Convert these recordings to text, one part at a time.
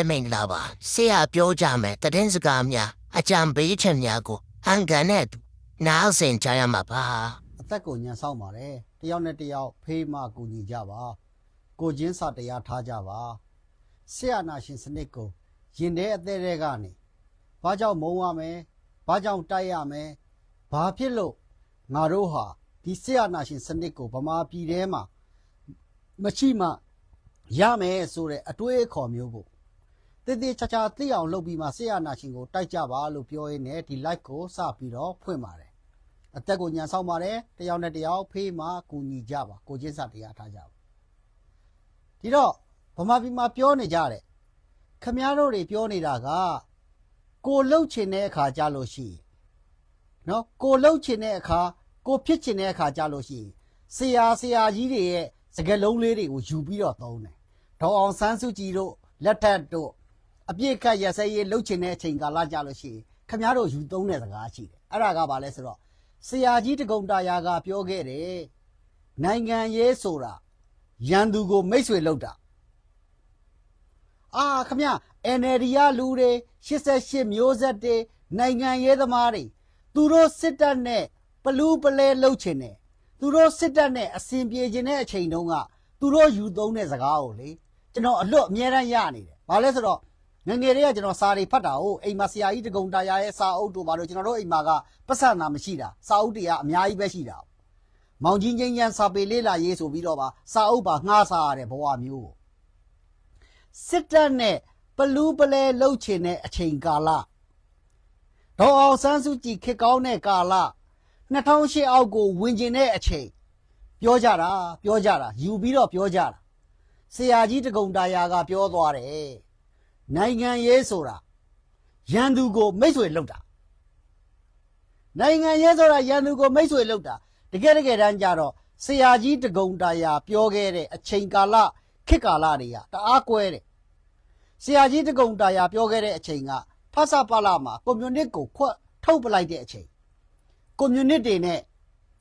အမိန်လာပါဆရာပြောကြမယ်တည်င်းစကားများအကြံပေးချက်များကိုဟန်ကန်နဲ့နားဆင်ကြရမှာပါအသက်ကိုညံဆောင်ပါတယ်တယောက်နဲ့တယောက်ဖေးမကူညီကြပါ ကိုချင်းစာတရားထားကြပါဆရာနာရှင်စနစ်ကိုရင်ထဲအသေးသေးကနေဘာကြောင့်မုံရမယ်ဘာကြောင့်တိုက်ရမယ်ဘာဖြစ်လို့ငါတို့ဟာဒီဆရာနာရှင်စနစ်ကိုဗမာပြည်ထဲမှာမရှိမှရမယ်ဆိုတဲ့အတွေးအခေါ်မျိုးကို တည်တည်ချာချာသိအောင်လုပ်ပြီးမှဆရာနာရှင်ကိုတိုက်ကြပါလို့ပြောရင်းနဲ့ဒီ live ကိုစပြီးတော့ဖွင့်ပါတယ်အသက်ကိုညံဆောင်ပါတယ်တယောက်နဲ့တယောက်ဖေးမှကူညီကြပါကိုချင်းစာတရားထားကြပါဒီတော့ဗမာပြည်မှာပြောနေကြတယ်ခမည်းတော်တွေပြောနေတာကကိုလှုပ်ချင်တဲ့အခါကြလို့ရှိရင်နော်ကိုလှုပ်ချင်တဲ့အခါကိုဖြစ်ချင်တဲ့အခါကြလို့ရှိရင်ဆရာဆရာကြီးတွေရဲ့စကားလုံးလေးတွေကိုယူပြီးတော့သုံးတယ်ဒေါအောင်ဆန်းစုကြည်တို့လက်ထက်တို့ အပြစ်ခတ်ရစဲရေးလှုပ်ချင်တဲ့အချိန်ကာလကြလို့ရှိရင်ခမည်းတော်ယူသုံးတဲ့စကားရှိတယ်အဲ့ဒါကဘာလဲဆိုတော့ဆရာကြီးတကုံတာယာကပြောခဲ့တယ်နိုင်ငံရေးဆိုတာရန်သူကိုမိတ်ဆွေလုပ်တာအာခမ NLD ရလူတွေ88မျိုးဆက်တွေနိုင်ငံရေးသမားတွေသူတို့စစ်တပ်နဲ့ပလူးပလဲလှုပ်ချင်တယ်သူတို့စစ်တပ်နဲ့အစဉ်ပြေခြင်းတဲ့အချိန်တုန်းကသူတို့ယူသုံးတဲ့စကားကိုလေကျွန်တော်အလွတ်အမြဲတမ်းရနေတယ်ဘာလဲဆိုတော့ ငယ်ငယ်လေးကကျွန်တော်စာတွေဖတ်တာဟုတ်အိမ်မှာဆရာကြီးတကုံတာယာရဲ့စာအုပ်တို့ဘာလို့ကျွန်တော်တို့အိမ်မှာကပတ်စံနာမရှိတာစာအုပ်တွေကအများကြီးပဲရှိတာမောင်ကြီးငိမ့်ညံစာပေလေးလာရေးဆိုပြီးတော့ပါစာအုပ်ပါငှားစားရတဲ့ဘဝမျိုးကိုစစ်တပ်နဲ့ပလူးပလဲလှုပ်ချင်တဲ့အချိန်ကာလဒေါ်အောင်ဆန်းစုကြည်ခေတ်ကောင်းတဲ့ကာလ2008အောက်ကိုဝင်ကျင်တဲ့အချိန်ပြောကြတာပြောကြတာယူပြီးတော့ပြောကြတာဆရာကြီးတကုံတာယာကပြောသွားတယ် နိုင်ငံရေးဆိုတာရန်သူကိုမိတ်ဆွေလုပ်တာနိုင်ငံရေးဆိုတာရန်သူကိုမိတ်ဆွေလုပ်တာတကယ်တကယ်တမ်းကြတော့ဆရာကြီးတကုံတာယာပြောခဲ့တဲ့အချိန်ကာလခေတ်ကာလတွေကတအားကွဲတယ်ဆရာကြီးတကုံတာယာပြောခဲ့တဲ့အချိန်ကဖဆပလာမှာကွန်မြူနစ်ကိုခွတ်ထုတ်ပလိုက်တဲ့အချိန်ကွန်မြူနစ်တွေနဲ့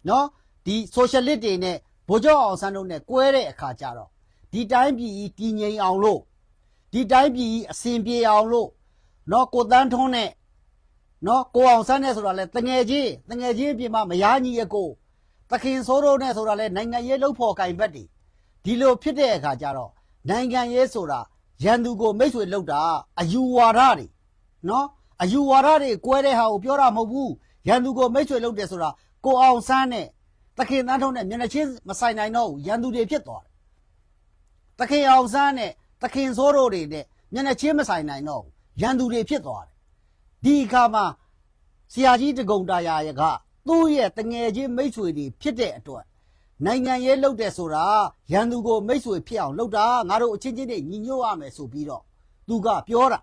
နော်ဒီဆိုရှယ်လစ်တွေနဲ့ဗိုလ်ချုပ်အောင်ဆန်းတို့နဲ့ကွဲတဲ့အခါကျတော့ဒီတိုင်းပြည်ကြီးတည်ငြိမ်အောင်လို့ ဒီတိုင်းပြည်ကြီးအစဉ်ပြေအောင်လို့နော်ကိုတန်းထွန်းနဲ့နော်ကိုအောင်ဆန်းနဲ့ဆိုတာလဲတငယ်ချင်းတငယ်ချင်းအပြင်မှာမယားညီရဲ့ကိုသခင်ဆိုးတို့နဲ့ဆိုတာလဲနိုင်ငံရေးလှုပ်ဖော်ကင်ဘက်တွေဒီလိုဖြစ်တဲ့အခါကျတော့နိုင်ငံရေးဆိုတာရန်သူကိုမိတ်ဆွေလှုပ်တာအယူဝါဒတွေနော်အယူဝါဒတွေကွဲတဲ့ဟာကိုပြောတာမဟုတ်ဘူးရန်သူကိုမိတ်ဆွေလှုပ်တယ်ဆိုတာကိုအောင်ဆန်းနဲ့သခင်တန်းထုံးနဲ့မျက်နှာချင်းမဆိုင်နိုင်တော့ဘူးရန်သူတွေဖြစ်သွားတယ်သခင်အောင်ဆန်းနဲ့ သခင်ဆိုးတို့တွေနဲ့မျက်နှာချင်းမဆိုင်နိုင်တော့ဘူးရန်သူတွေဖြစ်သွားတယ်ဒီအခါမှာဆရာကြီးတကုံတာယာရကသူ့ရဲ့တငယ်ချင်းမိတ်ဆွေတွေဖြစ်တဲ့အတွက်နိုင်ငံရေးလုပ်တဲ့ဆိုတာရန်သူကိုမိတ်ဆွေဖြစ်အောင်လုပ်တာငါတို့အချင်းချင်းတွေညီညွတ်ရမယ်ဆိုပြီးတော့သူကပြောတာ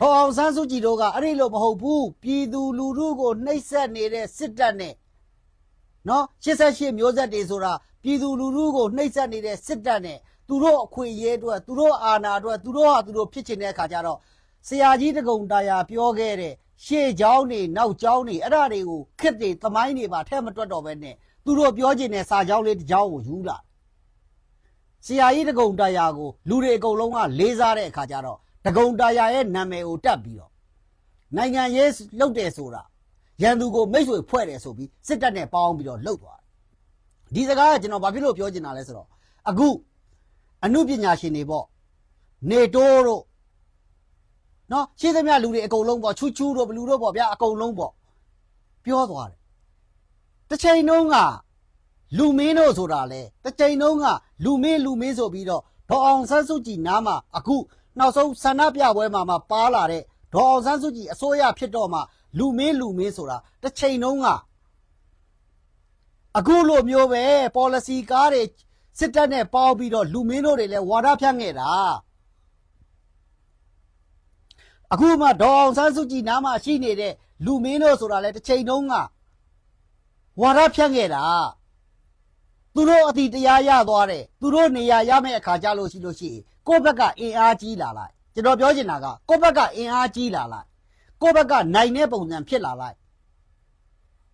ဟောအောင်ဆန်းစုကြည်တို့ကအဲ့ဒီလိုမဟုတ်ဘူးပြည်သူလူထုကိုနှိပ်စက်နေတဲ့စစ်တပ်နဲ့နော်88မျိုးဆက်တွေဆိုတာပြည်သူလူထုကိုနှိပ်စက်နေတဲ့စစ်တပ်နဲ့ သူတို့အခွင့်အရေးအတွက်သူတို့အာဏာအတွက်သူတို့ဟာသူတို့ဖြစ်ချင်တဲ့အခါကျတော့ ဆရာကြီးတကုံတာယာပြောခဲ့တဲ့ရှေ့เจ้าနေနောက်เจ้าနေအဲ့ဒါတွေကိုခစ်တွေသမိုင်းတွေပါထဲမတွက်တော့ပဲနဲ့သူတို့ပြောချင်တဲ့စာเจ้าလေးတစ်เจ้าကိုယူလာဆရာကြီးတကုံတာယာကိုလူတွေအကုန်လုံးကလေးစားတဲ့အခါကျတော့တကုံတာယာရဲ့နာမည်ကိုတက်ပြီးတော့နိုင်ငံရေးလှုပ်တယ်ဆိုတာရန်သူကိုမိတ်ဆွေဖွဲ့တယ်ဆိုပြီးစစ်တပ်နဲ့ပေါင်းပြီးတော့လှုပ်သွားတယ်ဒီစကားကကျွန်တော်ဘာဖြစ်လို့ပြောချင်တာလဲဆိုတော့အခု အမှုပညာရှင်တွေပေါ့နေတိုးတို့နော်ရှင်းသမျှလူတွေအကုန်လုံးပေါ့ချူချူတို့ဘလူတို့ပေါ့ဗျာအကုန်လုံးပေါ့ပြောသွားတယ်တစ်ချိန်တုန်းကလူမင်းတို့ဆိုတာလေတစ်ချိန်တုန်းကလူမင်းလူမင်းဆိုပြီးတော့ဒေါ်အောင်ဆန်းစုကြည်နားမှာအခုနောက်ဆုံးဆန္ဒပြပွဲမှာမှပါလာတဲ့ဒေါ်အောင်ဆန်းစုကြည်အစိုးရဖြစ်တော့မှလူမင်းလူမင်းဆိုတာတစ်ချိန်တုန်းကအခုလိုမျိုးပဲ policy ကားတွေ စစ်တပ်နဲ့ပေါင်းပြီးတော့လူမင်းတို့တွေလည်းဝါဒဖြန့်ခဲ့တာအခုမှဒေါ်အောင်ဆန်းစုကြည်နားမှာရှိနေတဲ့လူမင်းတို့ဆိုတာလဲတစ်ချိန်တုန်းကဝါဒဖြန့်ခဲ့တာသူတို့အတိတရားရသွားတယ်သူတို့နေရာရမယ့်အခါကြလို့ရှိလို့ရှိရင်ကိုယ့်ဘက်ကအင်အားကြီးလာလိုက်ကျွန်တော်ပြောချင်တာကကိုယ့်ဘက်ကအင်အားကြီးလာလိုက်ကိုယ့်ဘက်ကနိုင်တဲ့ပုံစံဖြစ်လာလိုက်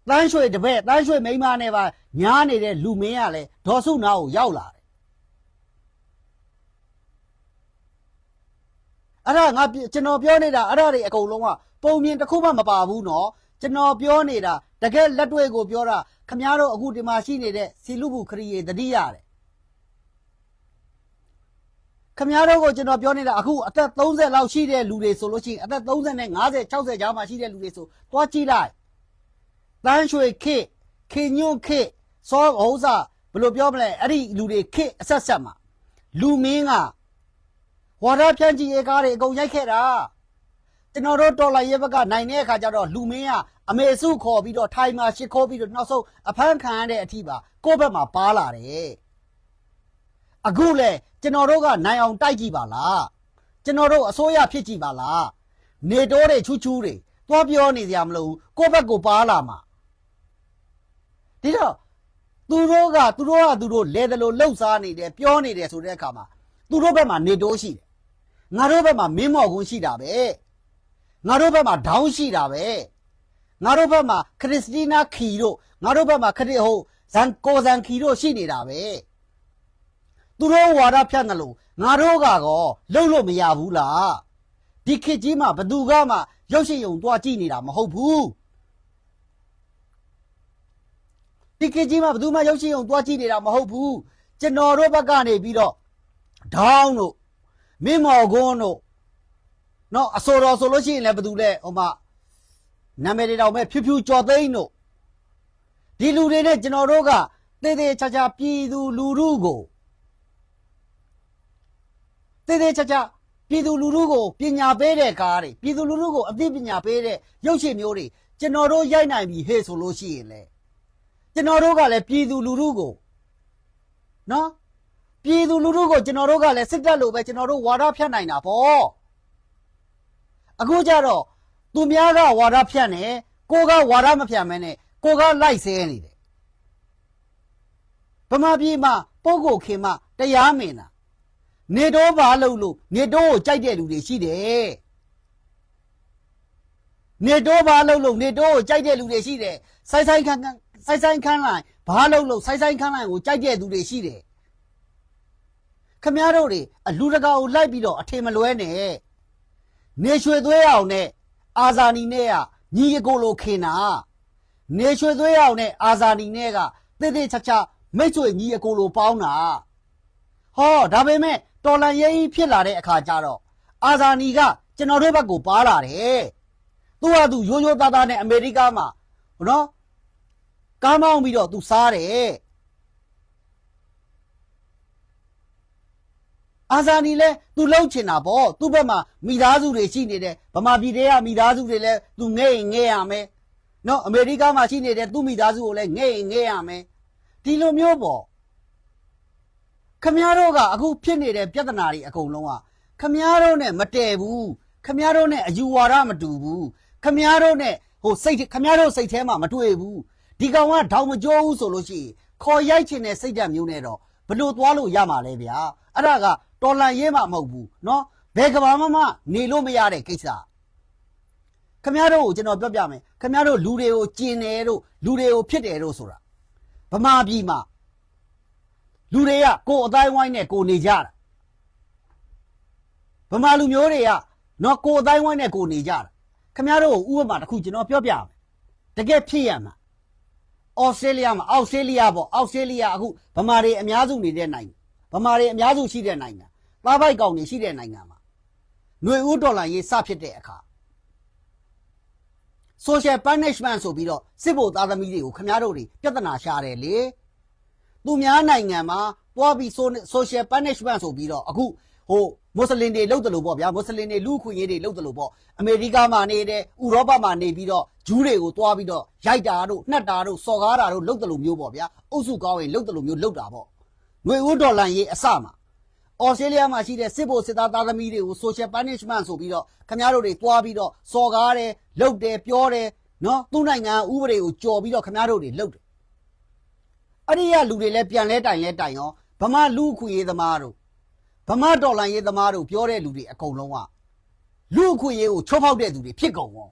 တန်းရွှေတပည့်တန်းရွှေမိန်းမနဲ့ပါညားနေတဲ့လူမင်းကလည်းဒေါ်စုနာကိုရောက်လာတယ်အဲ့ဒါငါပြကျွန်တော်ပြောနေတာအဲ့ဒါတွေအကုန်လုံးကပုံမြင်တစ်ခုမှမပါဘူးနော်ကျွန်တော်ပြောနေတာတကယ်လက်တွေ့ကိုပြောတာခမားတို့အခုဒီမှာရှိနေတဲ့စီလူဘူးခရီးတတိရတယ်ခမားတို့ကိုကျွန်တော်ပြောနေတာအခုအသက်30လောက်ရှိတဲ့လူတွေဆိုလို့ရှိရင်အသက်30နဲ့50 60ကြားမှာရှိတဲ့လူတွေဆိုတွားကြည့်လိုက် တန်းရွှေခေခေညွန့်ခေစောဥစားဘယ်လိုပြောမလဲအဲ့ဒီလူတွေခေအဆက်ဆက်မှာလူမင်းကဝါဒဖြန့်ကြည့်ရေးကားတွေအကုန်ရိုက်ခဲ့တာကျွန်တော်တို့တော်လိုက်ရဲ့ဘက်ကနိုင်တဲ့အခါကျတော့လူမင်းကအမေစုခေါ်ပြီးတော့ထိုင်မှာရှစ်ခိုးပြီးတော့နောက်ဆုံးအဖမ်းခံရတဲ့အထိပါကိုယ့်ဘက်မှာပါလာတယ်အခုလေကျွန်တော်တို့ကနိုင်အောင်တိုက်ကြည့်ပါလားကျွန်တော်တို့အစိုးရဖြစ်ကြည့်ပါလားနေတိုးတွေချူးချူးတွေသွားပြောနေကြမလို့ကိုယ့်ဘက်ကိုပါလာမှာ ဒီတော့သူတို့ကသူတို့ကသူတို့လဲတယ်လို့လှုပ်ရှားနေတယ်ပြောနေတယ်ဆိုတဲ့အခါမှာသူတို့ဘက်မှာနေတိုးရှိတယ်ငါတို့ဘက်မှာမင်းမော်ကွန်းရှိတာပဲငါတို့ဘက်မှာဒေါင်းရှိတာပဲငါတို့ဘက်မှာခရစ်စတီနာခီတို့ငါတို့ဘက်မှာခရစ်ဟုတ်ဇန်ကိုဇန်ခီတို့ရှိနေတာပဲသူတို့ဝါဒဖြတ်တယ်လို့ငါတို့ကကောလှုပ်လို့မရဘူးလားဒီခေတ်ကြီးမှာဘသူကမှရုပ်ရှင်ယုံတွားကြည့်နေတာမဟုတ်ဘူးဒီခေ တ်ကြီးမှာဘသူမှရုပ်ရှင်ယုံတွားကြည့်နေတာမဟုတ်ဘူးကျွန်တော်တို့ဘက်ကနေပြီးတော့ဒေါင်းတို့မင်းမော်ကွန်းတို့နော်အစောတော်ဆိုလို့ရှိရင်လည်းဘယ်သူလဲဟိုမှာနာမည်တွေတော့မဲ့ဖြူဖြူကြော်သိန်းတို့ဒီလူတွေနဲ့ကျွန်တော်တို့ကတေးသေးချာချာပြည်သူလူထုကိုတေးသေးချာချာပြည်သူလူထုကိုပညာပေးတဲ့ကားတွေပြည်သူလူထုကိုအသိပညာပေးတဲ့ရုပ်ရှင်မျိုးတွေကျွန်တော်တို့ရိုက်နိုင်ပြီဟဲ့ဆိုလို့ရှိရင်လေ ကျွန်တော်တို့ကလည်းပြည်သူလူထုကိုနော်ပြည်သူလူထုကိုကျွန်တော်တို့ကလည်းစစ်တပ်လိုပဲကျွန်တော်တို့ဝါဒဖြန့်နိုင်တာပေါ့အခုကျတော့သူများကဝါဒဖြန့်နေကိုကဝါဒမဖြန့်မဲနဲ့ကိုကလိုက်ဆဲနေတယ်ဗမာပြည်မှာပုဂ္ဂိုလ်ခင်မတရားမင်တာနေတော့ဘာလို့လို့နေတော့ကိုကြိုက်တဲ့လူတွေရှိတယ်နေတော့ဘာလို့လို့နေတော့ကိုကြိုက်တဲ့လူတွေရှိတယ်ဆိုင်ဆိုင်ခန်းခန်း ဆိုင်ဆိုင်ခန်းလိုက်ဘာလို့လို့ဆိုင်ဆိုင်ခန်းလိုက်ကိုကြိုက်တဲ့သူတွေရှိတယ်ခမည်းတော်တွေအလူတကာကိုလိုက်ပြီးတော့အထင်မလွဲနဲ့နေရွှေသွဲအောင်နဲ့အာဇာနီနဲ့ကညီအကိုလိုခင်တာနေရွှေသွဲအောင်နဲ့အာဇာနီနဲ့ကတိတိချာချာမိတ်ဆွေညီအကိုလိုပေါင်းတာဟောဒါပေမဲ့တော်လန်ရေးကြီးဖြစ်လာတဲ့အခါကျတော့အာဇာနီကကျွန်တော်တို့ဘက်ကိုပါလာတယ်သူကသူရိုးရိုးသားသားနဲ့အမေရိကမှာနော် ကားမောင်းပြီးတော့သူစားတယ်အာဇာနီလဲသူလှုပ်ချင်တာပေါ့သူ့ဘက်မှာမိသားစုတွေရှိနေတယ်ဗမာပြည်တွေကမိသားစုတွေလဲသူငဲ့ရင်ငဲ့ရမယ်နော်အမေရိကမှာရှိနေတဲ့သူ့မိသားစုကိုလဲငဲ့ရင်ငဲ့ရမယ်ဒီလိုမျိုးပေါ့ခမည်းတော်ကအခုဖြစ်နေတဲ့ပြဿနာတွေအကုန်လုံးကခမည်းတော်နဲ့မတည့်ဘူးခမည်းတော်နဲ့အယူဝါဒမတူဘူးခမည်းတော်နဲ့ဟိုစိတ်ခမည်းတော်စိတ်ထဲမှာမတွေ့ဘူး ဒီကောင်ကဒေါင်မကြိုးဘူးဆိုလို့ရှိရင်ခေါ်ရိုက်ချင်တဲ့စိတ်ဓာတ်မျိုးနဲ့တော့ဘလို့သွားလို့ရမှာလဲဗျာအဲ့ဒါကတော်လန်ရေးမှမဟုတ်ဘူးเนาะဘယ်ကဘာမှမနေလို့မရတဲ့ကိစ္စခမည်းတော်ကိုကျွန်တော်ပြောပြမယ်ခမည်းတော်လူတွေကိုကျင်တယ်တို့လူတွေကိုဖြစ်တယ်တို့ဆိုတာဗမာပြည်မှာလူတွေကကိုယ်အတိုင်းဝိုင်းနဲ့ကိုယ်နေကြတာဗမာလူမျိုးတွေကနော်ကိုယ်အတိုင်းဝိုင်းနဲ့ကိုယ်နေကြတာခမည်းတော်ကိုဥပမာတစ်ခုကျွန်တော်ပြောပြမယ်တကယ်ဖြစ်ရမှာ ဩစတြေးလျမှာအောက်စတြေးလျပေါ့အောက်စတြေးလျအခုဗမာတွေအများစုနေတဲ့နိုင်ငံဗမာတွေအများစုရှိတဲ့နိုင်ငံသားပိုက်ကောင်တွေရှိတဲ့နိုင်ငံမှာຫນွေဦးဒေါ်လာရေးစဖြစ်တဲ့အခါ social punishment ဆိုပြီးတော့စစ်ဗိုလ်သားသမီးတွေကိုခမားတို့တွေပြဿနာရှာတယ်လေသူများနိုင်ငံမှာပွားပြီး social punishment ဆိုပြီးတော့အခုဟို မွတ်စလင်တွေလုပ်တယ်လို့ပေါ့ဗျာမွတ်စလင်တွေလူခွင့်ရေးတွေလုပ်တယ်လို့ပေါ့အမေရိကမှာနေတယ်ဥရောပမှာနေပြီးတော့ဂျူးတွေကိုတွားပြီးတော့ရိုက်တာတို့နှက်တာတို့စော်ကားတာတို့လုပ်တယ်လို့မျိုးပေါ့ဗျာအုပ်စုကောင်းရင်လုပ်တယ်လို့မျိုးလုပ်တာပေါ့ငွေဦးဒေါ်လာရေးအစမှာဩစတြေးလျမှာရှိတဲ့စစ်ဗိုလ်စစ်သားသားသမီးတွေကို social punishment ဆိုပြီးတော့ခင်ဗျားတို့တွေတွားပြီးတော့စော်ကားတယ်လှုပ်တယ်ပြောတယ်နော်သူ့နိုင်ငံဥပဒေကိုကြော်ပြီးတော့ခင်ဗျားတို့တွေလှုပ်တယ်အဲ့ဒီရလူတွေလည်းပြန်လဲတိုင်လဲတိုင်ရောဗမာလူအခွင့်ရေးသမားတို့ ဗမာဒေါ်လာရေးသမားတို့ပြောတဲ့လူတွေအကုန်လုံးကလူအခွင့်ရေးကိုချိုးဖောက်တဲ့သူတွေဖြစ်ကုန်ရော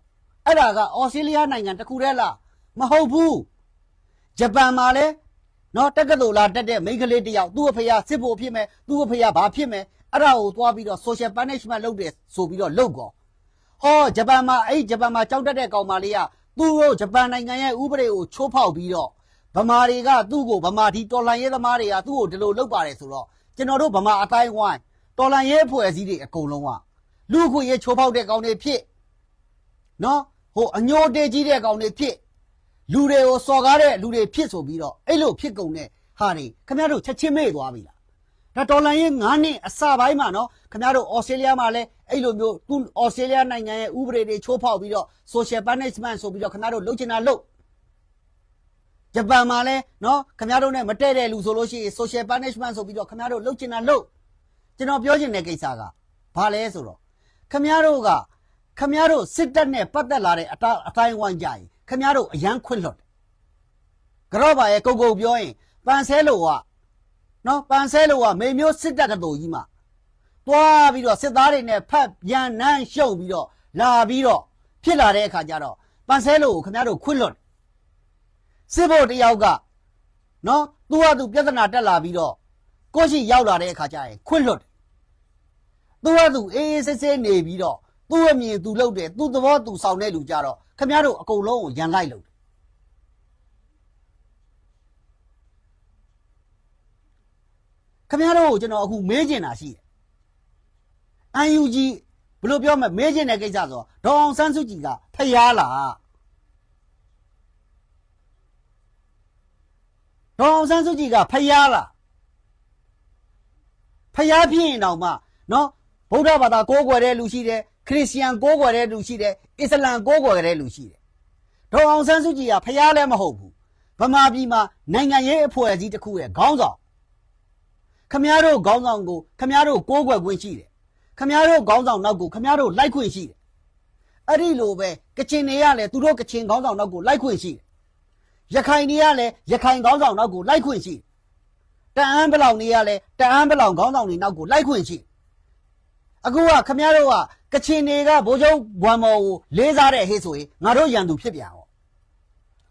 အဲ့ဒါကဩစတြေးလျနိုင်ငံတစ်ခုတည်းလားမဟုတ်ဘူးဂျပန်မှာလည်းနော်တက္ကသိုလ်လာတက်တဲ့မိန်းကလေးတစ်ယောက်သူ့အဖေကစစ်ဖို့ဖြစ်မယ်သူ့အဖေကဘာဖြစ်မယ်အဲ့ဒါကိုသွားပြီးတော့ social punishment လုပ်တယ်ဆိုပြီးတော့လုပ်ကောဟောဂျပန်မှာအဲ့ဒီဂျပန်မှာကြောက်တတ်တဲ့ကောင်မလေးကသူတို့ဂျပန်နိုင်ငံရဲ့ဥပဒေကိုချိုးဖောက်ပြီးတော့ဗမာတွေကသူ့ကိုဗမာဒီတော်လန်ရေးသမားတွေကသူ့ကိုဒီလိုလုပ်ပါတယ်ဆိုတော့ ကျွန်တော်တို့ဗမာအတိုင်းဝိုင်းတော်လန်ရေးအဖွဲ့အစည်းတွေအကုန်လုံးကလူ့အခွင့်အရေးချိုးဖောက်တဲ့ကောင်တွေဖြစ်နော်ဟိုအညိုတေးကြီးတဲ့ကောင်တွေဖြစ်လူတွေကိုစော်ကားတဲ့လူတွေဖြစ်ဆိုပြီးတော့အဲ့လိုဖြစ်ကုန်တဲ့ဟာတွေခင်ဗျားတို့ချက်ချင်းမေ့သွားပြီလားဒါဒေါ်လာရင်း9နှစ်အစပိုင်းမှာနော်ခင်ဗျားတို့ဩစတြေးလျမှာလည်းအဲ့လိုမျိုးသူဩစတြေးလျနိုင်ငံရဲ့ဥပဒေတွေချိုးဖောက်ပြီးတော့ social punishment ဆိုပြီးတော့ခင်ဗျားတို့လုပ်ချင်တာလုပ် ဂျပန်မှာလည်းနော်ခင်ဗျားတို့ ਨੇ မတည့်တဲ့လူဆိုလို့ရှိရင် social punishment ဆိုပြီးတော့ခင်ဗျားတို့လုပ်ချင်တာလုပ်ကျွန်တော်ပြောချင်တဲ့ကိစ္စကဘာလဲဆိုတော့ခင်ဗျားတို့ကခင်ဗျားတို့စစ်တပ်နဲ့ပတ်သက်လာတဲ့အတာအတိုင်းဝိုင်းကြရင်ခင်ဗျားတို့အရန်ခွင့်လွတ်တယ်ကြော့ပါရဲ့ကုတ်ကုတ်ပြောရင်ပန်ဆဲလိုကနော်ပန်ဆဲလိုကမေမျိုးစစ်တပ်ကတော်ကြီးမှာသွားပြီးတော့စစ်သားတွေနဲ့ဖတ်ပြန်နှမ်းရှုပ်ပြီးတော့လာပြီးတော့ဖြစ်လာတဲ့အခါကျတော့ပန်ဆဲလိုကိုခင်ဗျားတို့ခွင့်လွတ်တယ် စစ်ဖို့တယောက်ကနော်သူကသူပြဿနာတက်လာပြီးတော့ကိုယ့်ရှိရောက်လာတဲ့အခါကျရင်ခွင့်လွတ်တယ်သူကသူအေးအေးဆေးဆေးနေပြီးတော့သူ့အမြင်သူလုပ်တယ်သူ့သဘောသူဆောင်တဲ့လူကြတော့ခင်ဗျားတို့အကုန်လုံးကိုရန်လိုက်လို့တယ်ခင်ဗျားတို့ကိုကျွန်တော်အခုမေးချင်တာရှိတယ်။ UNG ဘယ်လိုပြောမလဲမေးချင်တဲ့ကိစ္စဆိုတော့ဒေါအောင်ဆန်းစုကြည်ကဖျားလား ဒေါအောင်ဆန်းစုကြည်ကဖျားလားဖျားဖြစ်ရင်တောင်မှနော်ဗုဒ္ဓဘာသာကိုးကွယ်တဲ့လူရှိတယ်ခရစ်ယာန်ကိုးကွယ်တဲ့လူရှိတယ်အစ္စလမ်ကိုးကွယ်တဲ့လူရှိတယ်ဒေါအောင်ဆန်းစုကြည်ကဖျားလည်းမဟုတ်ဘူးဗမာပြည်မှာနိုင်ငံရေးအဖွဲ့အစည်းတစ်ခုရဲ့ခေါင်းဆောင်ခမည်းတော်ခေါင်းဆောင်ကိုခမည်းတော်ကိုးကွယ်ခွင့်ရှိတယ်ခမည်းတော်ခေါင်းဆောင်နောက်ကိုခမည်းတော်လိုက်ခွင့်ရှိတယ်အဲ့ဒီလိုပဲကချင်တွေကလည်းသူတို့ကချင်ခေါင်းဆောင်နောက်ကိုလိုက်ခွင့်ရှိတယ် ရခိုင်တွေကလည်းရခိုင်ခေါင်းဆောင်နောက်ကိုလိုက်ခွင့်ရှိတယ်တအန်းဘလောင်တွေကလည်းတအန်းဘလောင်ခေါင်းဆောင်တွေနောက်ကိုလိုက်ခွင့်ရှိတယ်အခုကခမည်းတော်ကကချင်တွေကဗိုလ်ချုပ်ဘွမ်မော်ကိုလေးစားတဲ့ဟေ့ဆိုရင်ငါတို့ရန်သူဖြစ်ပြန်ရော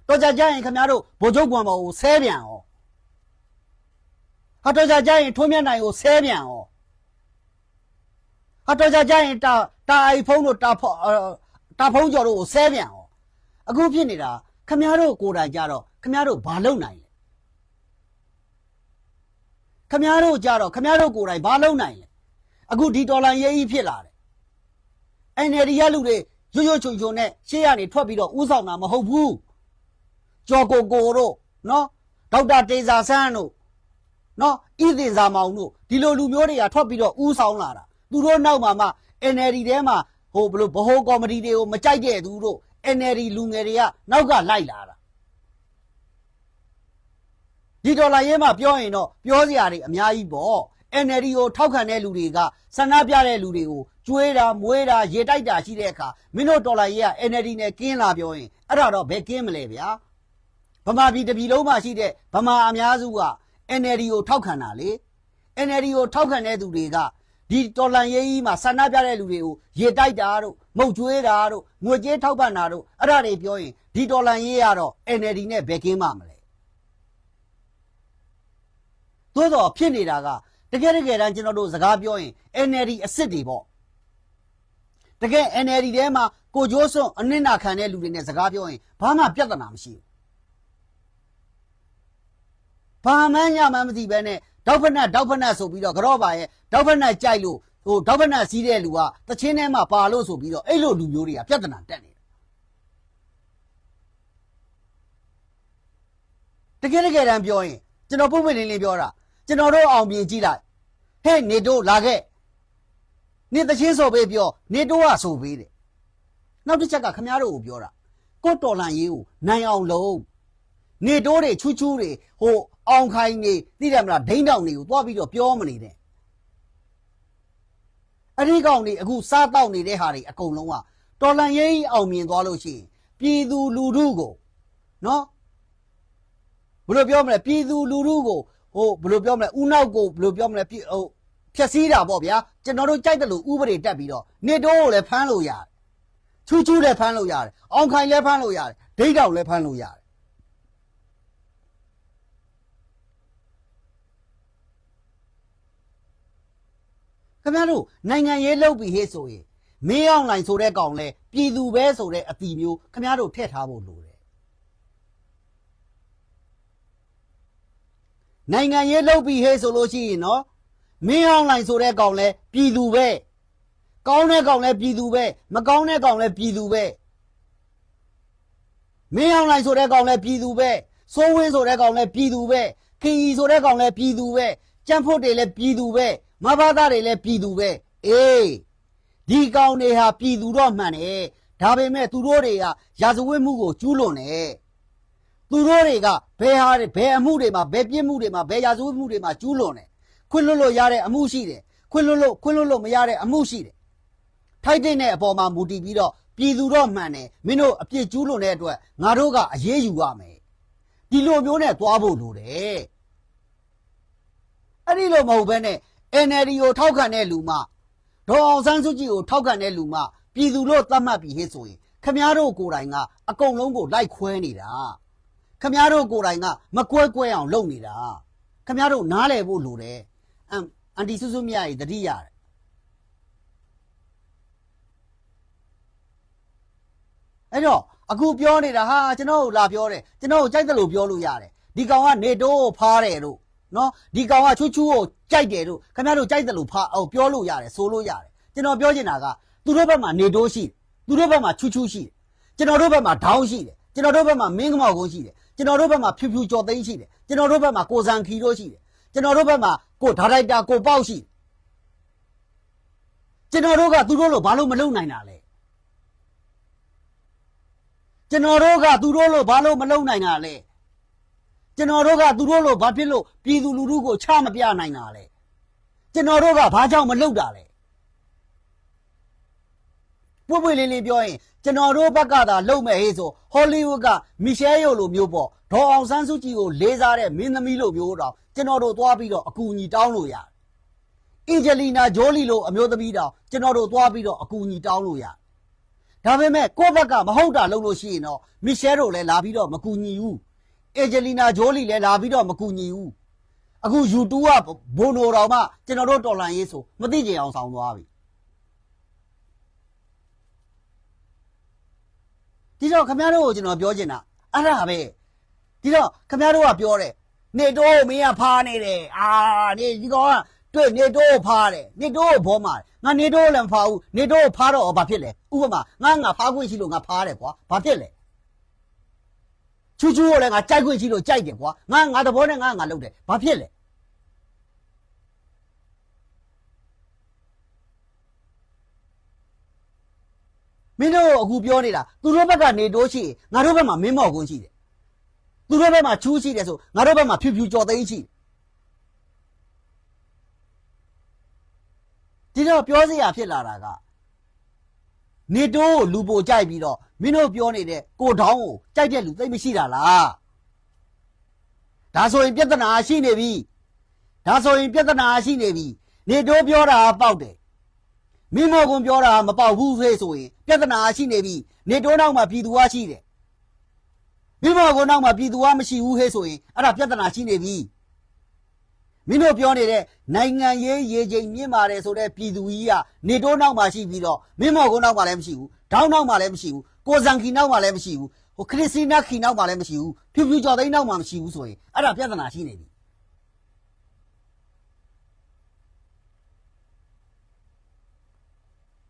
တော့ကြကြရင်ခမည်းတော်ဗိုလ်ချုပ်ဘွမ်မော်ကိုဆဲပြန်ရောဟာတော့ကြကြရင်ထွန်းမြတ်နိုင်ကိုဆဲပြန်ရောဟာတော့ကြကြရင်တာတာအိုင်ဖုန်းတို့တာဖုန်းတာဖုန်းကျော်တို့ကိုဆဲပြန်ရောအခုဖြစ်နေတာ ခမည်းတော်ကိုယ်တိုင်ကြတော့ခမည်းတော်ဘာလုပ်နိုင်လဲခမည်းတော်ကြတော့ခမည်းတော်ကိုယ်တိုင်ဘာလုပ်နိုင်လဲအခုဒီဒေါ်လာရေးကြီးဖြစ်လာတယ် NLD ရလူတွေရွရွချုံချုံနဲ့ရှေ့ကနေထွက်ပြီးတော့ဥဆောင်တာမဟုတ်ဘူးကျော်ကိုကိုတို့နော်ဒေါက်တာတေဇာဆန်းတို့နော်ဣသင်ဇာမောင်တို့ဒီလိုလူမျိုးတွေကထွက်ပြီးတော့ဥဆောင်လာတာသူတို့နောက်မှာမှ NLD ထဲမှာဟိုဘလို့ဗဟိုကော်မတီတွေကိုမကြိုက်တဲ့သူတို့ NLD လူငယ်တွေကနောက်ကလိုက်လာတာဒီဒေါ်လာရေးမှာပြောရင်တော့ပြောစရာတွေအများကြီးပေါ့ NLD ကိုထောက်ခံတဲ့လူတွေကဆန္ဒပြတဲ့လူတွေကိုကျွေးတာမွေးတာရေတိုက်တာရှိတဲ့အခါမင်းတို့ဒေါ်လာရေးက NLD နဲ့ကင်းလာပြောရင်အဲ့ဒါတော့ဘယ်ကင်းမလဲဗျာဗမာပြည်တစ်ပြည်လုံးမှာရှိတဲ့ဗမာအများစုက NLD ကိုထောက်ခံတာလေ NLD ကိုထောက်ခံတဲ့သူတွေက ဒီတော်လန်ရေးကြီးမှာဆန္ဒပြတဲ့လူတွေကိုရေတိုက်တာတို့မုတ်ကျွေးတာတို့ငွေကြေးထောက်ပံ့တာတို့အဲ့ဒါတွေပြောရင်ဒီတော်လန်ရေးကတော့ NLD နဲ့ဘယ်ကင်းမှမလဲသို့တော့ဖြစ်နေတာကတကယ်တကယ်တမ်းကျွန်တော်တို့စကားပြောရင် NLD အစ်စ်တွေပေါ့တကယ် NLD ထဲမှာကိုကျိုးစွန်းအနစ်နာခံတဲ့လူတွေနဲ့စကားပြောရင်ဘာမှပြဿနာမရှိဘူးဘာမှညမှမသိပဲနဲ့ တောက်ဖက်နဲ့တောက်ဖက်နဲ့ဆိုပြီးတော့ကြော့ပါရဲ့တောက်ဖက်နဲ့ကြိုက်လို့ဟိုတောက်ဖက်နဲ့စီးတဲ့လူကတချင်းထဲမှာပါလို့ဆိုပြီးတော့အဲ့လိုလူမျိုးတွေကပြဿနာတက်နေတာတကယ်တကယ်တမ်းပြောရင်ကျွန်တော်ပုံပွင့်လင်းလင်းပြောတာကျွန်တော်တို့အောင်မြင်ကြည့်လိုက်ဟဲ့နေတို့လာခဲ့နေတချင်းဆိုပေးပြောနေတို့ကဆိုပေးတယ်နောက်တစ်ချက်ကခမားတို့ကိုပြောတာကိုတော်လန်ရေးကိုနိုင်အောင်လုပ်နေတိုးတွေချူးချူးတွေဟို အောင်ခိုင်းနေသိတယ်မလားဒိန်းတောင်တွေကိုသွားပြီးတော့ပြောမနေနဲ့အဲ့ဒီကောင်တွေအခုစားတော့နေတဲ့ဟာတွေအကုန်လုံးကတော်လန်ရေးကြီးအောင်မြင်သွားလို့ရှိရင်ပြည်သူလူထုကိုနော်ဘယ်လိုပြောမလဲပြည်သူလူထုကိုဟိုဘယ်လိုပြောမလဲဥနောက်ကိုဘယ်လိုပြောမလဲပြည်ဟိုဖြက်စီးတာပေါ့ဗျာကျွန်တော်တို့ကြိုက်တယ်လို့ဥပဒေတက်ပြီးတော့နေတိုးကိုလည်းဖမ်းလို့ရတယ်ချူးချူးလည်းဖမ်းလို့ရတယ်အောင်ခိုင်လည်းဖမ်းလို့ရတယ်ဒိတ်တောင်လည်းဖမ်းလို့ရတယ် ခင်ဗျားတို့နိုင်ငံရေးလုပ်ပြီးဟေ့ဆိုရင်မင်းအောင်လိုင်ဆိုတဲ့ကောင်လဲပြည်သူပဲဆိုတဲ့အတီမျိုးခင်ဗျားတို့ထည့်ထားဖို့လိုတယ်နိုင်ငံရေးလုပ်ပြီးဟေ့ဆိုလို့ရှိရင်နော်မင်းအောင်လိုင်ဆိုတဲ့ကောင်လဲပြည်သူပဲကောင်းတဲ့ကောင်လဲပြည်သူပဲမကောင်းတဲ့ကောင်လဲပြည်သူပဲမင်းအောင်လိုင်ဆိုတဲ့ကောင်လဲပြည်သူပဲစိုးဝင်းဆိုတဲ့ကောင်လဲပြည်သူပဲခီရီဆိုတဲ့ကောင်လဲပြည်သူပဲကြံ့ဖို့တွေလဲပြည်သူပဲ မဘာသားတွေလဲပြည်သူပဲအေးဒီကောင်တွေဟာပြည်သူတော့မှန်တယ်ဒါပေမဲ့သူတို့တွေကရာဇဝတ်မှုကိုကျူးလွန်တယ်သူတို့တွေကဘယ်ဟာတွေဘယ်အမှုတွေမှာဘယ်ပြစ်မှုတွေမှာဘယ်ရာဇဝတ်မှုတွေမှာကျူးလွန်တယ်ခွင့်လွတ်လို့ရတဲ့အမှုရှိတယ်ခွင့်လွတ်လို့ခွင့်လွတ်လို့မရတဲ့အမှုရှိတယ်ထိုက်တဲ့အပေါ်မှာမူတည်ပြီးတော့ပြည်သူတော့မှန်တယ်မင်းတို့အပြစ်ကျူးလွန်တဲ့အတွက်ငါတို့ကအရေးယူရမယ်ဒီလိုမျိုးနဲ့သွားဖို့လိုတယ်အဲ့ဒီလိုမဟုတ်ဘဲနဲ့ NLD ကိုထောက်ခံတဲ့လူမှဒေါ်အောင်ဆန်းစုကြည်ကိုထောက်ခံတဲ့လူမှပြည်သူလို့သတ်မှတ်ပြီးဟစ်ဆိုရင်ခမည်းတော်ကိုယ်တိုင်ကအကုန်လုံးကိုလိုက်ခွဲနေတာခမည်းတော်ကိုယ်တိုင်ကမကွဲကွဲအောင်လုပ်နေတာခမည်းတော်နားလည်ဖို့လိုတယ်အမ်အန်တီစုစုမြတ်ကြီးတတိရတယ်အဲ့တော့အခုပြောနေတာဟာကျွန်တော်တို့လာပြောတယ်ကျွန်တော်တို့ကြိုက်တယ်လို့ပြောလို့ရတယ်ဒီကောင်ကနေတိုးကိုဖားတယ်လို့ နော်ဒီကောင်ကချူချူကိုကြိုက်တယ်လို့ခင်ဗျားတို့ကြိုက်တယ်လို့ဖာဟိုပြောလို့ရတယ်ဆိုလို့ရတယ်ကျွန်တော်ပြောချင်တာကသူတို့ဘက်မှာနေတိုးရှိတယ်သူတို့ဘက်မှာချူချူရှိတယ်ကျွန်တော်တို့ဘက်မှာဒေါင်းရှိတယ်ကျွန်တော်တို့ဘက်မှာမင်းကမောက်ကုန်းရှိတယ်ကျွန်တော်တို့ဘက်မှာဖြူဖြူကြော်သိန်းရှိတယ်ကျွန်တော်တို့ဘက်မှာကိုစံခီတို့ရှိတယ်ကျွန်တော်တို့ဘက်မှာကိုဒါရိုက်တာကိုပေါ့ရှိတယ်ကျွန်တော်တို့ကသူတို့လို့ဘာလို့မလုပ်နိုင်တာလဲကျွန်တော်တို့ကသူတို့လို့ဘာလို့မလုပ်နိုင်တာလဲ ကျွန်တော်တို့ကသူတို့လိုဘာဖြစ်လို့ပြည်သူလူထုကိုချမပြနိုင်တာလဲကျွန်တော်တို့ကဘာကြောင့်မလုပ်တာလဲပွပွလေးလေးပြောရင်ကျွန်တော်တို့ဘက်ကသာလုပ်မဲ့ဟေးဆိုဟောလိဝုဒ်ကမီရှဲယိုလိုမျိုးပေါ့ဒေါ်အောင်ဆန်းစုကြည်ကိုလေးစားတဲ့မင်းသမီးလိုမျိုးတော့ကျွန်တော်တို့သွားပြီးတော့အကူအညီတောင်းလို့ရတယ်အင်ဂျလီနာဂျိုလီလိုအမျိုးသမီးတောင်ကျွန်တော်တို့သွားပြီးတော့အကူအညီတောင်းလို့ရတယ်ဒါပေမဲ့ကိုယ့်ဘက်ကမဟုတ်တာလုပ်လို့ရှိရင်တော့မီရှဲတို့လည်းလာပြီးတော့မကူညီဘူး အေဂျလီနာဂျိုလီလည်းလာပြီးတော့မကူညီဘူးအခု YouTube ကဘိုနိုတော်မှကျွန်တော်တို့တော်လန်ရေးဆိုမသိကြအောင်ဆောင်သွားပြီဒီတော့ခမရတို့ကိုကျွန်တော်ပြောချင်တာအဲ့ဒါပဲဒီတော့ခမရတို့ကပြောတယ်နေတော့မင်းကဖားနေတယ်အာနေဒီကောင်ကတွေ့နေတော့ဖားတယ်နေတော့ဘောမှာငါနေတော့လည်းမဖားဘူးနေတော့ဖားတော့ဘာဖြစ်လဲဥပမာငါငါဖားခွင့်ရှိလို့ငါဖားတယ်ကွာဘာဖြစ်လဲ ချူချူကိုလည်းငါကြိုက်ခွင့်ရှိလို့ကြိုက်တယ်ကွာငါငါသဘောနဲ့ငါငါလုပ်တယ်ဘာဖြစ်လဲမင်းတို့အခုပြောနေတာသူတို့ဘက်ကနေတိုးရှိရင်ငါတို့ဘက်မှာမင်းမော်ကွန်းရှိတယ်သူတို့ဘက်မှာချူးရှိတယ်ဆိုငါတို့ဘက်မှာဖြူဖြူကြော်သိန်းရှိတယ်ဒီတော့ပြောစရာဖြစ်လာတာက နေတိုးကိုလူပိုကြိုက်ပြီးတော့မင်းတို့ပြောနေတဲ့ကိုတောင်းကိုကြိုက်တဲ့လူသိပ်မရှိတာလားဒါဆိုရင်ပြဿနာရှိနေပြီဒါဆိုရင်ပြဿနာရှိနေပြီနေတိုးပြောတာကပေါက်တယ်မင်းမောကွန်ပြောတာကမပေါက်ဘူးဖေးဆိုရင်ပြဿနာရှိနေပြီနေတိုးနောက်မှာပြည်သူကရှိတယ်မင်းမောကွန်နောက်မှာပြည်သူကမရှိဘူးဟဲ့ဆိုရင်အဲ့ဒါပြဿနာရှိနေပြီ မင်းတို့ပြောနေတဲ့နိုင်ငံရေးရေချိန်မြင့်ပါတယ်ဆိုတဲ့ပြည်သူကြီးကနေတိုးနောက်မှာရှိပြီးတော့မင်းမော်ကုန်းနောက်မှာလည်းမရှိဘူးဒေါင်းနောက်မှာလည်းမရှိဘူးကိုဇန်ခီနောက်မှာလည်းမရှိဘူးဟိုခရစ်စတီနာခီနောက်မှာလည်းမရှိဘူးဖြူဖြူကျော်သိန်းနောက်မှာမရှိဘူးဆိုရင်အဲ့ဒါပြဿနာရှိနေပြီ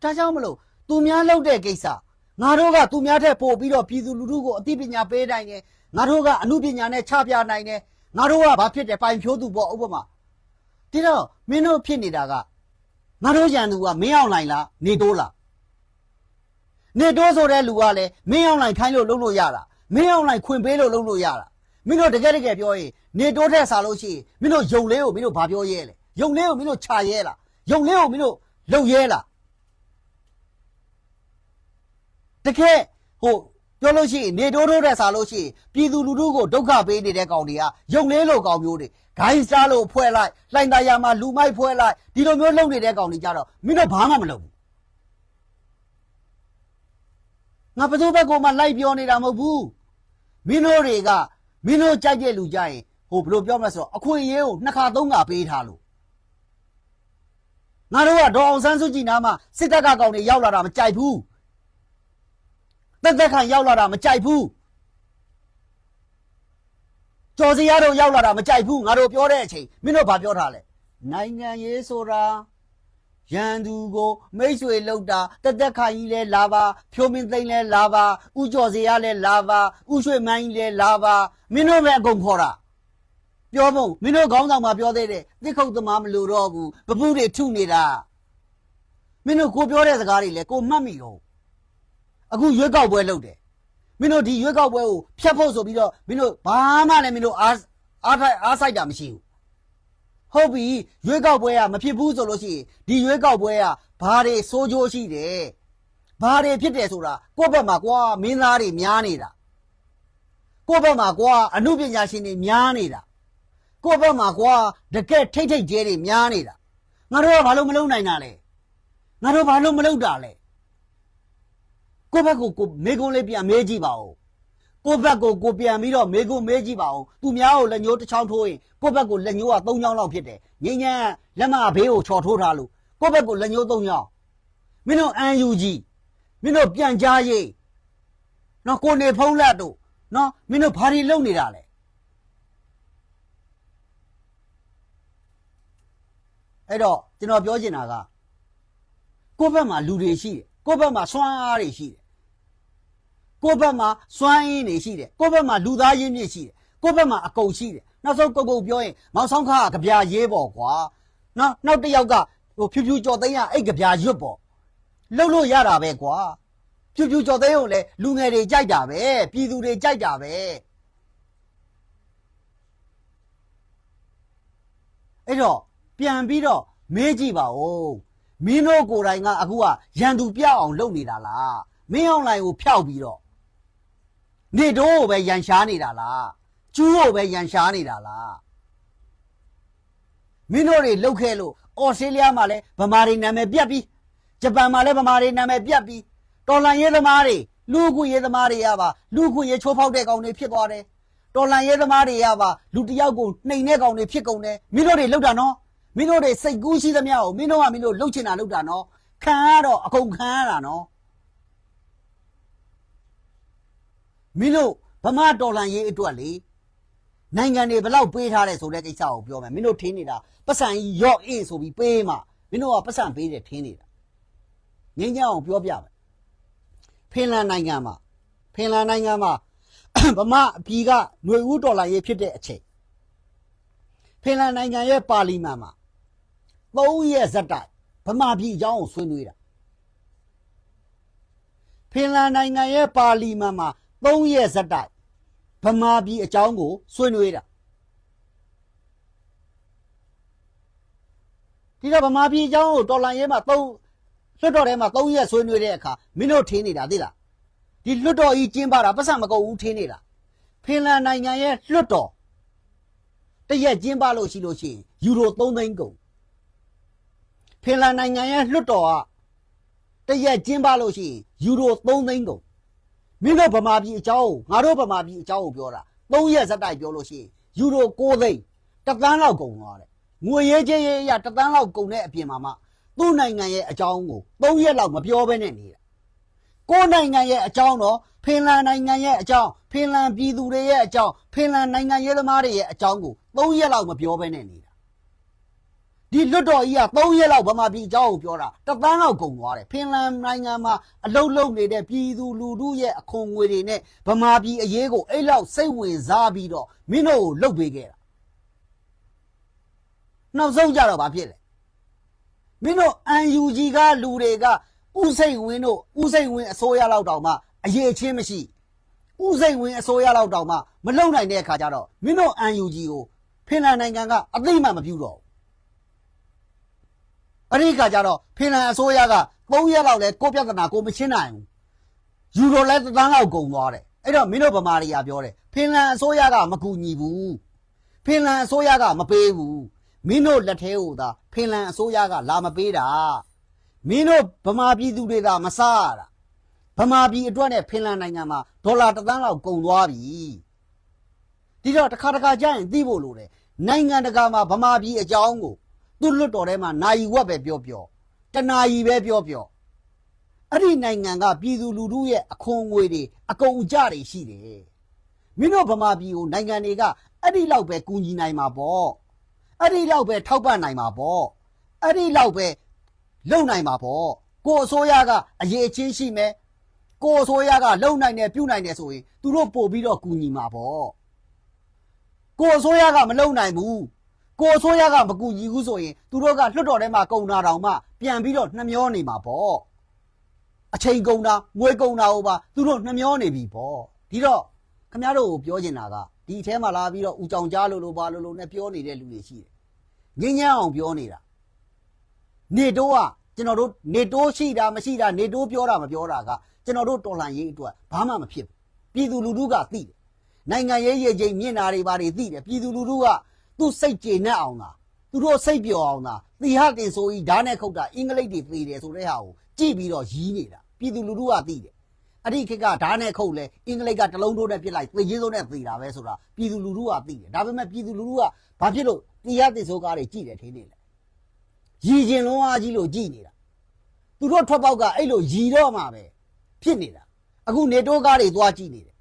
ဒါကြောင့်မလို့သူများလုပ်တဲ့ကိစ္စငါတို့ကသူများထက်ပို့ပြီးတော့ပြည်သူလူထုကိုအသိပညာပေးနိုင်တယ်ငါတို့ကအမှုပညာနဲ့ချပြနိုင်တယ် ငါတို့ကဘာဖြစ်တယ်ပိုင်ဖြိုးသူပေါ့ဥပမာဒီတော့မင်းတို့ဖြစ်နေတာကငါတို့ရန်သူကမင်းအောင်လိုက်လားနေတိုးလားနေတိုးဆိုတဲ့လူကလည်းမင်းအောင်လိုက်ခိုင်းလို့လုပ်လို့ရတာမင်းအောင်လိုက်ခွင်ပေးလို့လုပ်လို့ရတာမင်းတို့တကယ်တကယ်ပြောရင်နေတိုးထက်စားလို့ရှိရင်မင်းတို့ယုံလေးကိုမင်းတို့ဘာပြောရဲလဲယုံလေးကိုမင်းတို့ခြာရဲလားယုံလေးကိုမင်းတို့လှုပ်ရဲလားတကယ်ဟို ပြောလို့ရှိရင်နေတိုးတိုးတဲ့စားလို့ရှိရင်ပြည်သူလူထုကိုဒုက္ခပေးနေတဲ့ကောင်တွေကယုံလေးလိုကောင်မျိုးတွေဂိုင်းစားလို့ဖွဲ့လိုက်လှိုင်သားရမှာလူမိုက်ဖွဲ့လိုက်ဒီလိုမျိုးလုပ်နေတဲ့ကောင်တွေကြတော့မင်းတို့ဘာမှမလုပ်ဘူးငါဘယ်သူဘက်ကမှလိုက်ပြောနေတာမဟုတ်ဘူးမင်းတို့တွေကမင်းတို့ကြိုက်တဲ့လူကြရင်ဟိုဘယ်လိုပြောမလဲဆိုတော့အခွင့်အရေးကိုနှစ်ခါသုံးခါပေးထားလို့ငါတို့ကဒေါ်အောင်ဆန်းစုကြည်နားမှာစစ်တပ်ကကောင်တွေရောက်လာတာမကြိုက်ဘူး တက်တက်ခံရောက်လာတာမကြိုက်ဘူးကျော်စီရတို့ရောက်လာတာမကြိုက်ဘူးငါတို့ပြောတဲ့အချိန်မင်းတို့ဘာပြောထားလဲနိုင်ငံရေးဆိုတာရန်သူကိုမိတ်ဆွေလောက်တာတက်တက်ခိုင်ကြီးလဲလာပါဖြိုးမင်းသိန်းလဲလာပါဥကျော်စီရလဲလာပါဥရွှေမိုင်းကြီးလဲလာပါမင်းတို့ပဲအကုန်ခေါ်တာပြောဖို့မင်းတို့ခေါင်းဆောင်မှာပြောသေးတယ်တစ်ခုတ်သမားမလို့တော့ဘူးပပုတွေထုနေတာမင်းတို့ကိုပြောတဲ့စကားတွေလဲကိုမှတ်မိတော့ အခုရွေးကောက်ပွဲလုပ်တယ်မင်းတို့ဒီရွေးကောက်ပွဲကိုဖျက်ဖို့ဆိုပြီးတော့မင်းတို့ဘာမှလည်းမင်းတို့အားအားထိုက်အားဆိုင်တာမရှိဘူးဟုတ်ပြီရွေးကောက်ပွဲကမဖြစ်ဘူးဆိုလို့ရှိရင်ဒီရွေးကောက်ပွဲကဘာတွေစိုးကျိုးရှိတယ်ဘာတွေဖြစ်တယ်ဆိုတာကိုယ့်ဘက်မှာကွာမင်းသားတွေများနေတာကိုယ့်ဘက်မှာကွာအမှုပညာရှင်တွေများနေတာကိုယ့်ဘက်မှာကွာတကက်ထိတ်ထိတ်ကျဲတွေများနေတာငါတို့ကဘာလို့မလုပ်နိုင်တာလဲငါတို့ဘာလို့မလုပ်တာလဲ ကိုယ့်ဘက်ကိုကိုမေကုန်းလေးပြန်မေးကြည့်ပါဦးကိုယ့်ဘက်ကိုကိုပြန်ပြီးတော့မေကုန်းမေးကြည့်ပါဦးသူများကိုလက်ညှိုးတစ်ချောင်းထိုးရင်ကိုယ့်ဘက်ကိုလက်ညှိုးက၃ချောင်းလောက်ဖြစ်တယ်ငင်းငန်းလက်မဘေးကိုချော်ထိုးထားလို့ကိုယ့်ဘက်ကိုလက်ညှိုး၃ချောင်းမင်းတို့အန်ယူကြီးမင်းတို့ပြန်ကြားရေးနော်ကိုနေဖုံးလက်တို့နော်မင်းတို့ဘာတွေလုပ်နေတာလဲအဲ့တော့ကျွန်တော်ပြောချင်တာကကိုယ့်ဘက်မှာလူတွေရှိတယ်ကိုယ့်ဘက်မှာစွမ်းအားတွေရှိတယ် ကိုယ့်ဘက်မှာစွမ်းရင်းတွေရှိတယ်ကိုယ့်ဘက်မှာလူသားရင်းမြစ်ရှိတယ်ကိုယ့်ဘက်မှာအကုန်ရှိတယ်နောက်ဆုံးကုတ်ကုတ်ပြောရင်မောင်ဆောင်ခါကကြပြာရေးပေါ့ကွာနောက်နောက်တစ်ယောက်ကဟိုဖြူဖြူကြော်သိန်းကအဲ့ကြပြာရွတ်ပေါ့လှုပ်လို့ရတာပဲကွာဖြူဖြူကြော်သိန်းကိုလည်းလူငယ်တွေကြိုက်တာပဲပြည်သူတွေကြိုက်တာပဲအဲ့တော့ပြန်ပြီးတော့မေးကြည့်ပါဦးမင်းတို့ကိုယ်တိုင်ကအခုကရန်သူပြောက်အောင်လုပ်နေတာလားမင်းအောင်လိုင်ကိုဖျောက်ပြီးတော့ နေတော့ကိုပဲရန်ရှားနေတာလားကျူးကိုပဲရန်ရှားနေတာလားမင်းတို့တွေလှုပ်ခဲလို့အော်စတြေးလျမှာလည်းဗမာတွေနာမည်ပြတ်ပြီးဂျပန်မှာလည်းဗမာတွေနာမည်ပြတ်ပြီးတော်လန်ရေးသမားတွေလူ့အခွင့်ရေးသမားတွေကပါလူ့အခွင့်ရေးချိုးဖောက်တဲ့ကောင်တွေဖြစ်သွားတယ်တော်လန်ရေးသမားတွေကပါလူတစ်ယောက်ကိုနှိမ်တဲ့ကောင်တွေဖြစ်ကုန်တယ်မင်းတို့တွေလှုပ်တာနော်မင်းတို့တွေစိတ်ကူးရှိသမျှကိုမင်းတို့ကမင်းတို့လှုပ်ချင်တာလှုပ်တာနော်ခံရတော့အကုန်ခံရတာနော် မင်းတို့ဗမာတော်လန်ရေးအတွက်လေနိုင်ငံတွေဘလောက်ပေးထားတယ်ဆိုတဲ့ကိစ္စကိုပြောမယ်မင်းတို့ထင်းနေတာပတ်စံကြီးရော့အင်းဆိုပြီးပေးမှမင်းတို့ကပတ်စံပေးတယ်ထင်းနေတာငင်းကြအောင်ပြောပြမယ်ဖင်လန်နိုင်ငံမှာဖင်လန်နိုင်ငံမှာဗမာအပြည်ကຫນွေဦးတော်လန်ရေးဖြစ်တဲ့အချိန်ဖင်လန်နိုင်ငံရဲ့ပါလီမန်မှာသုံးရက်ဇက်တိုက်ဗမာပြည်အကြောင်းကိုဆွေးနွေးတာဖင်လန်နိုင်ငံရဲ့ပါလီမန်မှာ သုံးရက်ဇက်တိုက်ဗမာပြည်အကြောင်းကိုဆွေးနွေးတာဒီတော့ဗမာပြည်အကြောင်းကိုတော်လန်ရဲမှာသုံးလွတ်တော်ထဲမှာသုံးရက်ဆွေးနွေးတဲ့အခါမင်းတို့ထင်းနေတာသိလားဒီလွတ်တော်ကြီးကျင်းပတာပတ်စံမကုန်ဘူးထင်းနေတာဖင်လန်နိုင်ငံရဲ့လွတ်တော်တရက်ကျင်းပလို့ရှိလို့ရှိရင်ယူရို3သိန်းကုန်ဖင်လန်နိုင်ငံရဲ့လွှတ်တော်ကတရက်ကျင်းပလို့ရှိရင်ယူရို3သိန်းကုန် မင်းတို့ဗမာပြည်အကြောင်းကိုငါတို့ဗမာပြည်အကြောင်းကိုပြောတာ3ရက်ဇက်တိုက်ပြောလို့ရှိရင်ယူရို6သိန်းတစ်သန်းလောက်ကုန်သွားတယ်ငွေရေးကြေးရေးအရတစ်သန်းလောက်ကုန်တဲ့အပြင်မှာမှသူ့နိုင်ငံရဲ့အကြောင်းကို3ရက်လောက်မပြောဘဲနဲ့နေတာကိုယ်နိုင်ငံရဲ့အကြောင်းတော့ဖင်လန်နိုင်ငံရဲ့အကြောင်းဖင်လန်ပြည်သူတွေရဲ့အကြောင်းဖင်လန်နိုင်ငံရေးသမားတွေရဲ့အကြောင်းကို3ရက်လောက်မပြောဘဲနဲ့နေတာ ဒီလွတ်တော်ကြီးက3ရက်လောက်ဗမာပြည်အကြောင်းကိုပြောတာတစ်ပန်းလောက်ကုန်သွားတယ်ဖင်လန်နိုင်ငံမှာအလုတ်လုံနေတဲ့ပြည်သူလူထုရဲ့အခွန်ငွေတွေနဲ့ဗမာပြည်အရေးကိုအဲ့လောက်စိတ်ဝင်စားပြီးတော့မင်းတို့ကိုလှုပ်ပေးခဲ့တာနောက်ဆုံးကြတော့ဘာဖြစ်လဲမင်းတို့ UNG ကလူတွေကဥစိတ်ဝင်းတို့ဥစိတ်ဝင်းအစိုးရလောက်တောင်မှအရေးချင်းမရှိဥစိတ်ဝင်းအစိုးရလောက်တောင်မှမလုံနိုင်တဲ့အခါကျတော့မင်းတို့ UNG ကိုဖင်လန်နိုင်ငံကအသိမှမပြုတော့ဘူး အဲ့ဒီကကြတော့ဖင်လန်အစိုးရက3ရက်လောက်လဲကိုပြဿနာကိုမချင်းနိုင်ဘူးယူရိုလဲတစ်သန်းလောက်ကုန်သွားတယ်အဲ့တော့မင်းတို့ဗမာတွေကပြောတယ်ဖင်လန်အစိုးရကမကူညီဘူးဖင်လန်အစိုးရကမပေးဘူးမင်းတို့လက်ထဲကိုသာဖင်လန်အစိုးရကလာမပေးတာမင်းတို့ဗမာပြည်သူတွေသာမစားရတာဗမာပြည်အတွက်နဲ့ဖင်လန်နိုင်ငံမှာဒေါ်လာတစ်သန်းလောက်ကုန်သွားပြီဒီတော့တစ်ခါတစ်ခါကြာရင်သိဖို့လိုတယ်နိုင်ငံတကာမှာဗမာပြည်အကြောင်းကို သူလွတ်တော်ထဲမှာနိုင်ဝက်ပဲပြောပြောတနာယီပဲပြောပြောအဲ့ဒီနိုင်ငံကပြည်သူလူထုရဲ့အခွန်ငွေတွေအကုန်အကျတွေရှိတယ်မင်းတို့ဗမာပြည်ကိုနိုင်ငံတွေကအဲ့ဒီလောက်ပဲကူညီနိုင်မှာပေါ့အဲ့ဒီလောက်ပဲထောက်ပံ့နိုင်မှာပေါ့အဲ့ဒီလောက်ပဲလုံနိုင်မှာပေါ့ကိုအစိုးရကအရေးချင်းရှိမယ်ကိုအစိုးရကလုံနိုင်တယ်ပြုနိုင်တယ်ဆိုရင်သူတို့ပို့ပြီးတော့ကူညီမှာပေါ့ကိုအစိုးရကမလုံနိုင်ဘူး ကိုအစိုးရကမကူညီဘူးဆိုရင်သူတို့ကလွတ်တော်ထဲမှာကုံနာတောင်မှပြန်ပြီးတော့နှမျောနေမှာပေါ့အချိန်ကုံတာငွေကုံတာဟိုပါသူတို့နှမျောနေပြီပေါ့ဒီတော့ခမရတို့ကိုပြောချင်တာကဒီအထဲမှာလာပြီးတော့ဦးကြောင်ကြားလို့လို့ပါလို့လို့နဲ့ပြောနေတဲ့လူတွေရှိတယ်ငင်းညမ်းအောင်ပြောနေတာနေတိုးကကျွန်တော်တို့နေတိုးရှိတာမရှိတာနေတိုးပြောတာမပြောတာကကျွန်တော်တို့တော်လှန်ရေးအတွက်ဘာမှမဖြစ်ဘူးပြည်သူလူထုကသိတယ်နိုင်ငံရေးရေချိန်မြင့်တာတွေဘာတွေသိတယ်ပြည်သူလူထုက သူ့စိတ်ကျေနပ်အောင်လားသူတို့စိတ်ပျော်အောင်လားသီဟတင်ဆိုကြီးဓာတ်နဲ့ခုတ်တာအင်္ဂလိပ်တွေသေတယ်ဆိုတဲ့ဟာကိုကြည့်ပြီးတော့ရီးနေတာပြည်သူလူထုကသိတယ်အဲ့ဒီခေတ်ကဓာတ်နဲ့ခုတ်လဲအင်္ဂလိပ်ကတလုံးထိုးနဲ့ပြစ်လိုက်သေချင်းစုံနဲ့သေတာပဲဆိုတာပြည်သူလူထုကသိတယ်ဒါပေမဲ့ပြည်သူလူထုကဘာဖြစ်လို့သီဟတင်ဆိုကားတွေကြည့်တယ်ထင်နေလဲရီကျင်လုံးအားကြီးလို့ကြည့်နေတာသူတို့ထွက်ပေါက်ကအဲ့လိုရီတော့မှပဲဖြစ်နေတာအခုနေတိုးကားတွေသွားကြည့်နေတယ်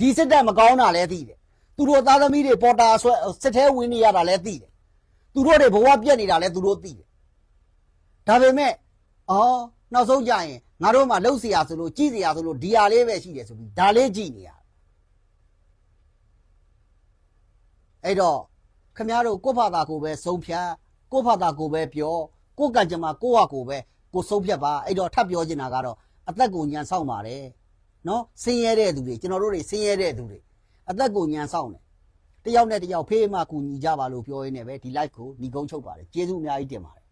ဒီစစ်တပ်မကောင်းတာလည်းသိတယ် သူတို့သားသမီးတွေပေါ်တာဆွဲစစ်ထဲဝင်နေရတာလည်းသိတယ်သူတို့တွေဘဝပြက်နေတာလည်းသူတို့သိတယ်ဒါပေမဲ့အော်နောက်ဆုံးကြရင်ငါတို့မှလှုပ်เสียဆိုလို့ကြည်เสียဆိုလို့ဒီဟာလေးပဲရှိတယ်ဆိုပြီးဒါလေးကြည်နေရအဲ့တော့ခမရတို့ကိုယ့်ဘာသာကိုပဲဆုံးဖြတ်ကိုယ့်ဘာသာကိုပဲပြောကိုယ့်ကံကြမ္မာကိုယ့်ဟာကိုယ်ပဲကိုယ်ဆုံးဖြတ်ပါအဲ့တော့ထပ်ပြောချင်တာကတော့အသက်ကိုညံဆောင်ပါတယ် နော်ဆင်းရဲတဲ့သူတွေကျွန်တော်တို့တွေဆင်းရဲတဲ့သူတွေ အသက်ကိုညံဆောင်တယ်တယောက်နဲ့တယောက်ဖေးမှကူညီကြပါလို့ပြောရင်းနဲ့ပဲဒီ live ကိုညီကုန်းချုပ်ပါတယ်ကျေးဇူးအများကြီးတင်ပါတယ်